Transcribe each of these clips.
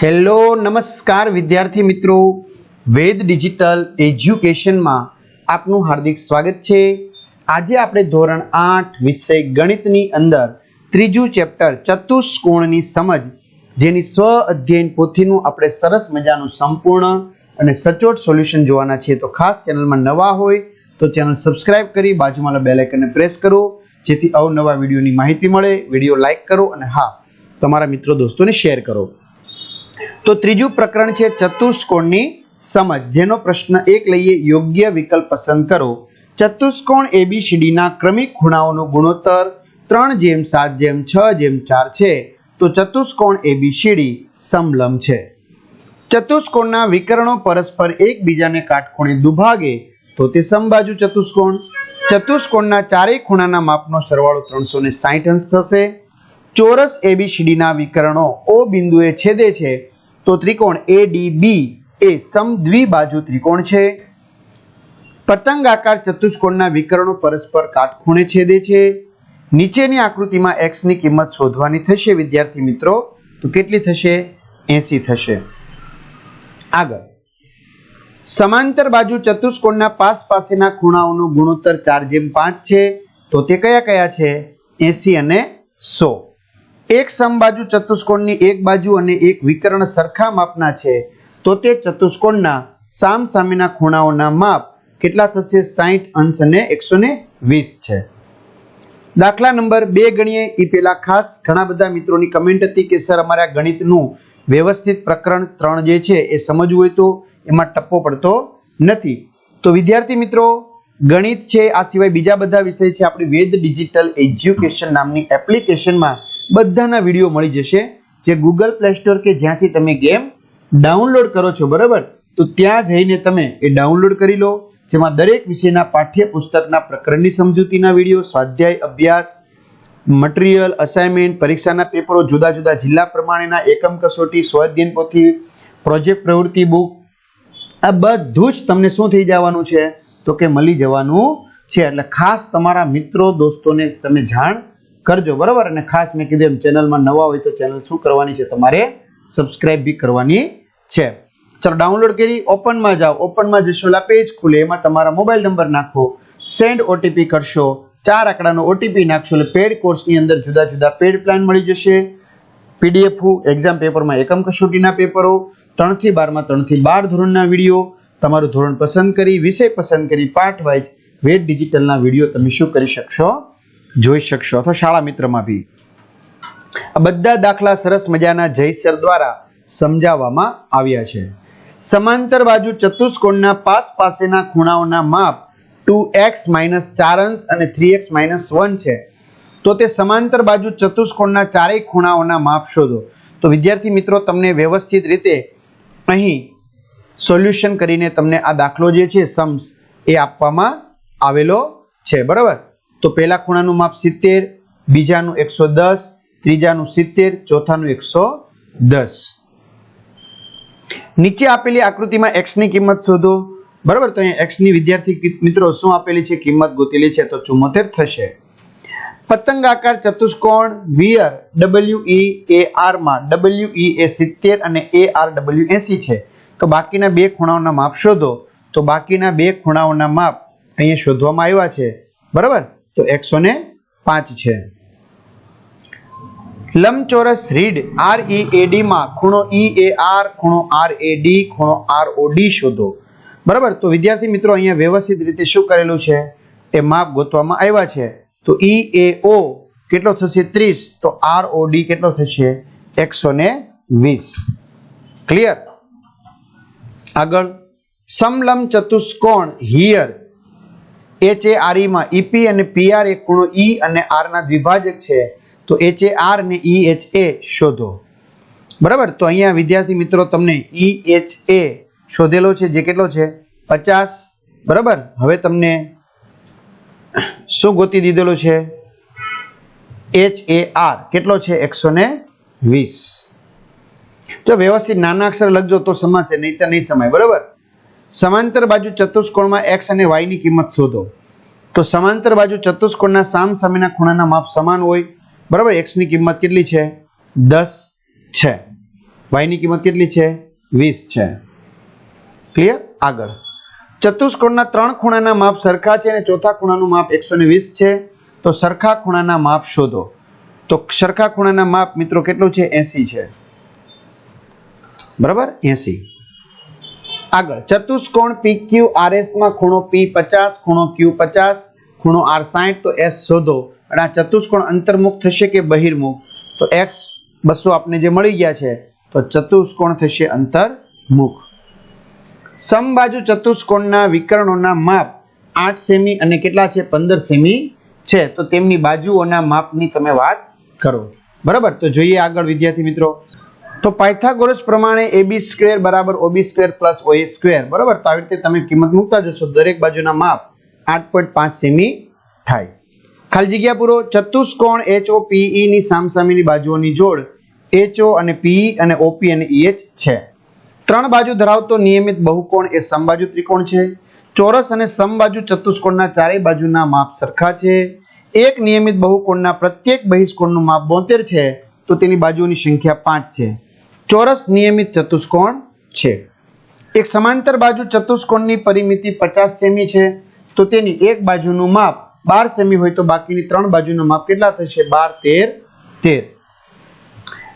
Hello, નમસ્કાર વિદ્યાર્થી મિત્રો. વેદ ડિજિટલ એજ્યુકેશનમાં આપનું હાર્દિક સ્વાગત છે. આજે આપણે ધોરણ આઠ વિષય ગણિતની અંદર ત્રીજું ચેપ્ટર ચતુષ્કોણની સમજ, જેની સ્વ અધ્યયન પોથીનું આપણે સરસ મજાનું સંપૂર્ણ અને સચોટ સોલ્યુશન જોવાના છીએ. તો ખાસ ચેનલમાં નવા હોય તો ચેનલ સબસ્ક્રાઇબ કરી બાજુમાં બેલ આઇકનને પ્રેસ કરો, જેથી અવનવા વિડીયોની માહિતી મળે. વીડિયો લાઇક કરો અને હા, તમારા મિત્રો દોસ્તોને શેર કરો. તો ત્રીજું પ્રકરણ છે ચતુષ્કોણની સમજ. જેનો પ્રશ્ન એક લઈએ, યોગ્ય વિકલ્પ પસંદ કરો. ચતુષ્કોણ એબીસીડીના ક્રમિક ખૂણાઓનો ગુણોત્તર ત્રણ જેમ સાત જેમ છ જેમ ચાર છે. તો ચતુષ્કોણ એબીસીડી સમલંબ છે. ચતુષ્કોણના વિકર્ણો પરસ્પર એકબીજાને કાટખૂણે દુભાગે, તો તે સમબાજુ ચતુષ્કોણ. ચતુષ્કોણના ચારેય ખૂણાના માપનો સરવાળો ત્રણસો ને સાહીઠ અંશ થશે. ચોરસ એબીસીડીના વિકર્ણો ઓ બિંદુએ છેદે છે, તો ત્રિકોણ એ ડી બી એ સમદ્વિબાજુ ત્રિકોણ છે. પતંગાકાર ચતુષ્કોણના વિકર્ણો પરસ્પર કાટખૂણે છેદે છે. નીચેની આકૃતિમાં એક્સની કિંમત શોધવાની થશે, વિદ્યાર્થી મિત્રો. તો કેટલી થશે? 80 થશે. આગળ. સમાંતર બાજુ ચતુષ્કોણના પાસ પાસેના ખૂણાઓનો ગુણોત્તર ચાર જેમ પાંચ છે, તો તે કયા કયા છે? એસી અને સો. એક સમબાજુ ચતુષ્કોણની એક બાજુ અને એક વિકર્ણ સરખા માપના છે, તો તે ચતુષ્કોણના સામ સામેના ખૂણાઓના માપ કેટલા થશે? સાહીઠ અંશ અને એકસો ને વીસ છે. દાખલા નંબર બે ગણીએ એ પેલા ખાસ ઘણા બધા મિત્રોની કમેન્ટ હતી કે, સર, અમારે ગણિતનું વ્યવસ્થિત પ્રકરણ ત્રણ જે છે, એ સમજવું હોય તો એમાં ટપ્પો પડતો નથી. તો વિદ્યાર્થી મિત્રો, ગણિત છે, આ સિવાય બીજા બધા વિષય છે. આપણી વેદ ડિજિટલ એજ્યુકેશન નામની એપ્લિકેશનમાં બધાના વીડિયો મળી જશે. જે ગૂગલ પ્લે સ્ટોર કે જ્યાંથી તમે ગેમ ડાઉનલોડ કરો છો, બરાબર? તો ત્યાં જઈને તમે એ ડાઉનલોડ કરી લો. જેમાં દરેક વિષયના પાઠ્ય પુસ્તકના પ્રકરણની સમજૂતીના વીડિયો, સ્વાધ્યાય અભ્યાસ મટીરિયલ અસાઇનમેન્ટ પરીક્ષાના પેપરો, જુદા જુદા જિલ્લા પ્રમાણેના એકમ કસોટી સ્વાધ્યન પોથી પ્રોજેક્ટ પ્રવૃત્તિ બુક આ બધું જ તમને શું થઈ જવાનું છે? તો કે મળી જવાનું છે. એટલે ખાસ તમારા મિત્રો, દોસ્તોને તમે જાણ કરજો, બરાબર? અને ખાસ મેં કીધું એમ, ચેનલમાં નવા હોય તો ચેનલ શું કરવાની છે તમારે? સબસ્ક્રાઇબ બી કરવાની છે. ચલો ડાઉનલોડ કરી ઓપનમાં જાઓ. ઓપનમાં જશો એટલે પેજ ખુલે. એમાં તમારા મોબાઈલ નંબર નાખો. સેન્ડ ઓટીપી કરશો. ચાર આંકડાનો ઓટીપી નાખશો એટલે પેડ કોર્સની અંદર જુદા જુદા પેડ પ્લાન મળી જશે. પીડીએફ એક્ઝામ પેપરમાં એકમ કસોટીના પેપરો ત્રણથી બારમાં, ત્રણથી બાર ધોરણના વીડિયો, તમારું ધોરણ પસંદ કરી, વિષય પસંદ કરી પાઠ વાઇઝ વેટ ડિજિટલના વીડિયો તમે શું કરી શકશો? જોઈ શકશો. અથવા શાળા મિત્રમાં બી. આ બધા દાખલા સરસ મજાના જયસર દ્વારા સમજાવવામાં આવ્યા છે. સમાંતર બાજુ ચતુષ્કોણના પાસ પાસેના ખૂણાઓના માપ ટુ એક્સ માઇનસ ચાર અંશ અને થ્રી એક્સ માઇનસ વન છે. તો તે સમાંતર બાજુ ચતુષ્કોણના ચારેય ખૂણાઓના માપ શોધો. તો વિદ્યાર્થી મિત્રો, તમને વ્યવસ્થિત રીતે અહીં સોલ્યુશન કરીને તમને આ દાખલો જે છે સમ્સ એ આપવામાં આવેલો છે. બરાબર? તો પહેલા ખૂણાનું માપ સિત્તેર, બીજાનું એકસો દસ, ત્રીજાનું સિત્તેર, ચોથાનું એકસો દસ. નીચે આપેલી આકૃતિમાં એક્સની કિંમત શોધો. બરાબર? તો અહીંયા એક્સની વિદ્યાર્થી મિત્રો, શું આપેલી છે? કિંમત ગોતેલી છે, તો ચુમ્મોતેર થશે. પતંગ આકાર ચતુષ્કોણ, વિયર ડબલ્યુ ઈ એ આરમાં ડબલ્યુ ઈ એ સિત્તેર અને એ આર ડબલ્યુ એસી છે. તો બાકીના બે ખૂણાઓના માપ શોધો. તો બાકીના બે ખૂણાઓના માપ અહીંયા શોધવામાં આવ્યા છે. બરાબર? તો એકસો ને પાંચ છે. લંબચોરસ READ R E A D માં ખૂણો ઈ એ આર ખૂણો આર એ ડી ખૂણો આર ઓ ડી શોધો. બરાબર? તો વિદ્યાર્થી મિત્રો અહીંયા વ્યવસ્થિત રીતે શું કરેલું છે? એ માપ ગોતવામાં આવ્યા છે. તો ઈ એ ઓ કેટલો થશે? ત્રીસ. તો આર ઓ ડી કેટલો થશે? એકસો ને વીસ. ક્લિયર આગળ. સમલંબ ચતુષ્કોણ here H A R E P અને પીઆર એ ખૂણો ઈ અને આરના દ્વિભાજક છે, તો એચ એ આર ને ઈ એચ એ શોધો. બરાબર? તો અહીંયા વિદ્યાર્થી મિત્રો તમને ઈ એચ એ શોધેલો છે, જે કેટલો છે? પચાસ. બરાબર? હવે તમને શું ગોતી દીધેલો છે? એચ એ આર કેટલો છે? એકસો ને વીસ. જો વ્યવસ્થિત નાના અક્ષર લખજો તો સમાશે નહીં તો નહીં સમાય. બરાબર? સમાંતર બાજુ ચતુષ્કોણમાં એક્સ અને વાયની કિંમત શોધો. તો સમાંતર બાજુ ચતુષ્કોણના સામ સામેના ખૂણાના માપ સમાન હોય. બરાબર એક્સની કિંમત કેટલી છે? દસ છે. વાયની કિંમત કેટલી છે? વીસ છે. ક્લિયર આગળ. ચતુષ્કોણના ત્રણ ખૂણાના માપ સરખા છે અને ચોથા ખૂણાનું માપ એકસો વીસ છે. તો સરખા ખૂણાના માપ શોધો. તો સરખા ખૂણાના માપ મિત્રો કેટલું છે? એસી છે. બરાબર? એસી. આગળ. ચતુષ્કોણ પી ક્યુ આરમાં ખૂણો પી પચાસ, ખૂણો ક્યુ પચાસ, ખૂણો આર સાઠ તો એસ શોધો. અને આ ચતુષ્કોણ અંતર્મુખ થશે કે બહિર્મુખ? તો એક્સ બસો આપને જે મળી ગયા છે, તો ચતુષ્કોણ થશે અંતર્મુખ. સમબાજુ ચતુષ્કોણના વિકર્ણોના માપ આઠ સેમી અને કેટલા છે? પંદર સેમી છે. તો તેમની બાજુઓના માપની તમે વાત કરો. બરાબર? તો જોઈએ આગળ વિદ્યાર્થી મિત્રો. તો પાયથાગોરસ પ્રમાણે એબી સ્ક્વેર બરાબર O B square plus O A square બરાબર? તો આવી રીતે તમે કિંમત મૂકતા જશો. દરેક બાજુના માપ આઠ પોઈન્ટ પાંચ સેમી થાય. ખાલી જગ્યા પૂરો. ચતુષ્કોણ એચઓ પીઈ ની સામસામેની બાજુઓની જોડ એચઓ અને પીઈ અને ઓપી અને ઈએચ છે. ત્રણ બાજુ ધરાવતો નિયમિત બહુકોણ એ સમબાજુ ત્રિકોણ છે. ચોરસ અને સમબાજુ ચતુષ્કોણના ચારેય બાજુના માપ સરખા છે. એક નિયમિત બહુકોણના પ્રત્યેક બહિષ્કોણનું માપ બોતેર છે. તો તેની બાજુઓની સંખ્યા પાંચ છે. ચોરસ નિયમિત ચતુષ્કોણ છે. એક સમાંતર બાજુ ચતુષ્કોણની પરિમિતિ પચાસ સેમી છે, તો તેની એક બાજુનું માપ બાર સેમી હોય તો બાકીની ત્રણ બાજુનું માપ કેટલા થશે? બાર, તેર તેર.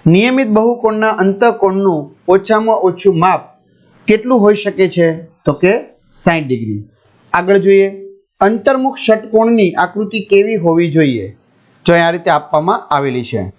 નિયમિત બહુકોણના અંતઃકોણનું ઓછામાં ઓછું માપ કેટલું હોઈ શકે છે? તો કે સાઠ ડિગ્રી. આગળ જોઈએ. અંતર્મુખ ષટકોણની આકૃતિ કેવી હોવી જોઈએ? જો આ રીતે આપવામાં આવેલી છે.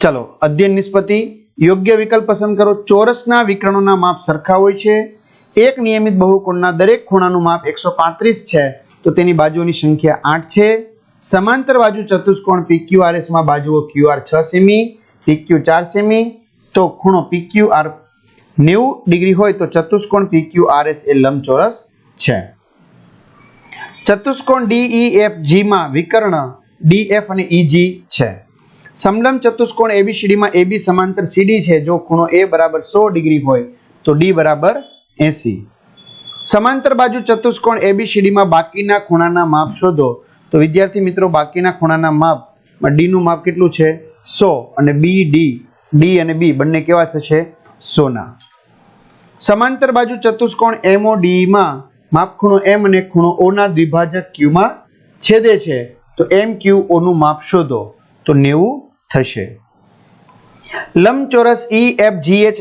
ચલો, અધ્યયન નિષ્પત્તિ. યોગ્ય વિકલ્પ પસંદ કરો. ચોરસના વિકર્ણોના માપ સરખા હોય છે. એક નિયમિત બહુકોણના દરેક ખૂણાનું માપ એકસો પાંત્રીસ છે. તો તેની બાજુઓની સંખ્યા આઠ છે. સમાંતર બાજુ ચતુષ્કોણ PQRS માં બાજુઓ QR છ સેમી PQ ચાર સેમી. તો ખૂણો PQR નેવું ડિગ્રી હોય તો ચતુષ્કોણ PQRS એ લંબચોરસ છે. ચતુષ્કોણ DEFG માં વિકર્ણ DF અને EG છે. સમલંબ ચતુષ્કોણ એબી સીડીમાં એબી સમાંતર સીડી છે. જો ખૂણો એ બરાબર સો ડિગ્રી હોય, તો ડી બરાબર 80 સમાંતર બાજુ ચતુષ્કોણ એબી સીડીમાં બાકીના ખૂણાના માપ શોધો. તો વિદ્યાર્થી મિત્રો, બાકીના ખૂણાના માપ ડીનું માપ કેટલું છે? સો. અને બી ડી ડી અને બી બંને કેવા થશે? સોના. સમાંતર બાજુ ચતુષ્કોણ એમઓ ડીમાં માપ ખૂણો એમ અને ખૂણો ઓના દ્વિભાજક ક્યુમાં છેદે છે. તો એમ ક્યુ ઓનું માપ શોધો. તો 90 થશે. લંબચોરસ ઈ એફ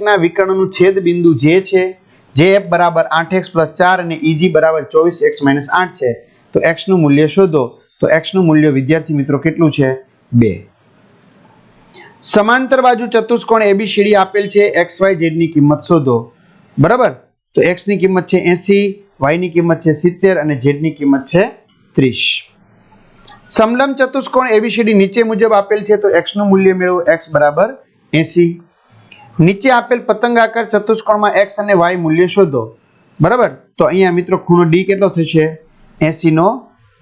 ના વિકર્ણનું છેદ બિંદુ જે છે. જે એફ બરાબર 8x 4 અને EG બરાબર 24x 8 છે. તો x નું મૂલ્ય શોધો. તો x નું મૂલ્ય, વિદ્યાર્થી મિત્રો, કેટલું છે? 2 સમાંતર બાજુ ચતુષ્કોણ ABCD આપેલ છે. એક્સ વાયની કિંમત શોધો. બરાબર? તો એક્સની કિંમત છે 80 y ની કિંમત છે 70 અને z ની કિંમત છે 30 સમલંબ ચતુષ્કોણ એબીસીડી નીચે મુજબ આપેલ છે તો એક્સનું નું મૂલ્ય મેળવો એક્સ બરાબર 80 નીચે આપેલ પતંગ આકાર ચતુષ્કોણમાં એક્સ અને વાય મૂલ્ય શોધો. બરાબર? તો અહીંયા મિત્રો ખૂણો ડી કેટલો થશે? 80 નો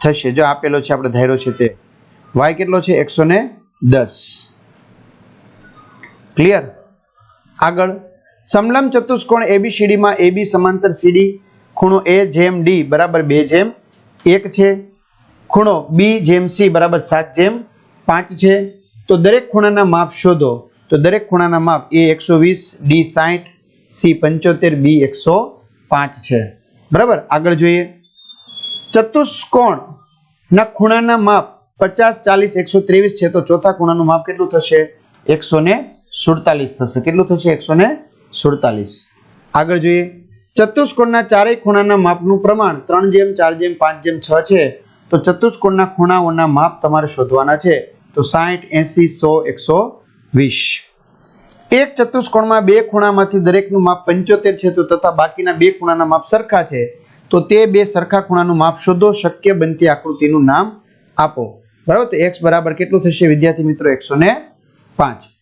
થશે. જો આપેલો છે, આપણે ધાર્યો છે તે. વાય કેટલો છે? 110 ક્લિયર આગળ. સમલંબ ચતુષ્કોણ એબીસીડીમાં એબી સમાંતર સીડી ખૂણો એ જેમ ડી બરાબર બે જેમ એક છે. ખૂણો બી જેમ સી બરાબર સાત જેમ પાંચ છે. તો દરેક ખૂણાના માપ શોધો. તો દરેક ખૂણાના માપ એ એકસો વીસ ડી સાઠ સી પંચોતેર બી એકસો પાંચ છે. બરાબર? આગળ જોઈએ. ચતુષ્કોણ ના ખૂણાના માપ 50 40 123 છે. તો ચોથા ખૂણાનું માપ કેટલું થશે? 147 થશે. કેટલું થશે? 147 આગળ જોઈએ. ચતુષ્કોણના ચારેય ખૂણાના માપનું પ્રમાણ ત્રણ જેમ, ચાર જેમ, પાંચ જેમ, છ છે. તો ચતુષ્કોણના ખૂણાઓના માપ તમારે શોધવાના છે. તો સાહીઠ એસી, સો, એકસો વીસ. એક ચતુષ્કોણમાં બે ખૂણામાંથી દરેકનું માપ 75 છે તો તથા બાકીના બે ખૂણાના માપ સરખા છે. તો તે બે સરખા ખૂણાનું માપ શોધો, શક્ય બનતી આકૃતિનું નામ આપો. બરાબર? તો એક્સ બરાબર કેટલું થશે? વિદ્યાર્થી મિત્રો 105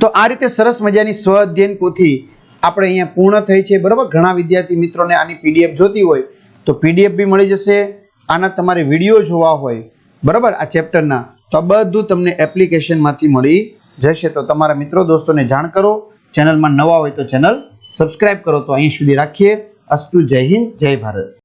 તો આ રીતે સરસ મજાની સ્વ અધ્યયન પોથી આપણે અહીંયા પૂર્ણ થઈ છે. બરાબર? ઘણા વિદ્યાર્થી મિત્રોને આની પીડીએફ જોતી હોય તો પીડીએફ બી મળી જશે. આના તમારે વીડિયો જોવા હોય, બરાબર? આ ચેપ્ટરના તો આ બધું તમને એપ્લિકેશનમાંથી મળી જશે. તો તમારા મિત્રો દોસ્તોને જાણ કરો. ચેનલમાં નવા હોય તો ચેનલ સબસ્ક્રાઇબ કરો. તો અહીં સુધી રાખીએ. અસ્તુ જય હિન્દ, જય ભારત.